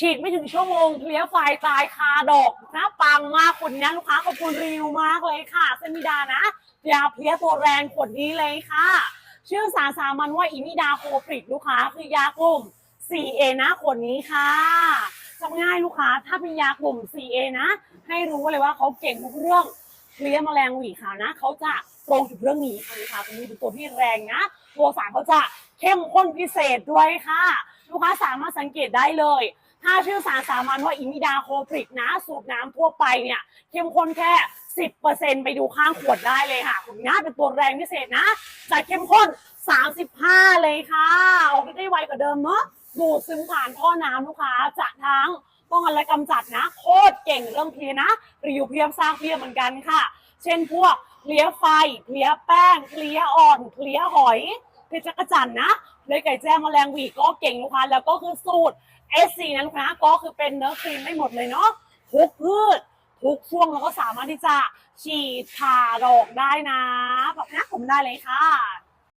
ฉีดไม่ถึงชั่วโมงเคลียร์ไฟตายคาดอกนะปังมากคนนี้ลูกค้าขอบคุณรีวิวมากเลยค่ะเซมิดานะยาเพลียตัวแรงขวดนี้เลยค่ะ ชื่อสารสามัญว่าอิมิดาโคปริกลูกค้าคือยากลุ่ม 4A นะขวดนี้ค่ะจำง่ายลูกค้าถ้าเป็นยากลุ่ม 4A นะ ให้รู้เลยว่าเขาเก่งทุกเรื่องเคลียร์แมลงหวีขาวนะเขาจะตรงถึงเรื่องนี้ค่ะลูกค้าตัวนี้เป็นตัวที่แรงนะตัวสารเขาจะเข้มข้นพิเศษด้วยค่ะ ลูกค้าสามารถสังเกตได้เลย ถ้าชื่อสารสามัญว่าอิมิดาโคปริกนะ สูบน้ำทั่วไปเนี่ยเข้มข้นแค่ 10%ไปดูข้างขวดได้เลยค่ะคุณนะเป็นตัวแรงพิเศษนะจะเข้มข้น 35 เลยค่ะออกได้ไวกว่าเดิมเนาะดูดซึมผ่านท่อน้ำลูกค้าจะทั้งป้องกันและกำจัดนะ โคตรเก่งเรื่องเพลียนะรีวิวเพียสร้างเพียเหมือนกันค่ะ เช่นพวกเพลียไฟเพลียแป้งเพลียอ่อนเพลียหอยเพลียจักรจันทร์นะเลยไก่แจ้แมลงหวีก็เก่งลูกค้าแล้วก็คือสูตร S4 นะลูกค้าก็คือเป็นเนื้อครีมไม่หมดเลยเนาะทุกพืชทุกช่วงเราก็สามารถที่จะฉีดผ่าดอกได้นะแบบนะผมได้เลยค่ะ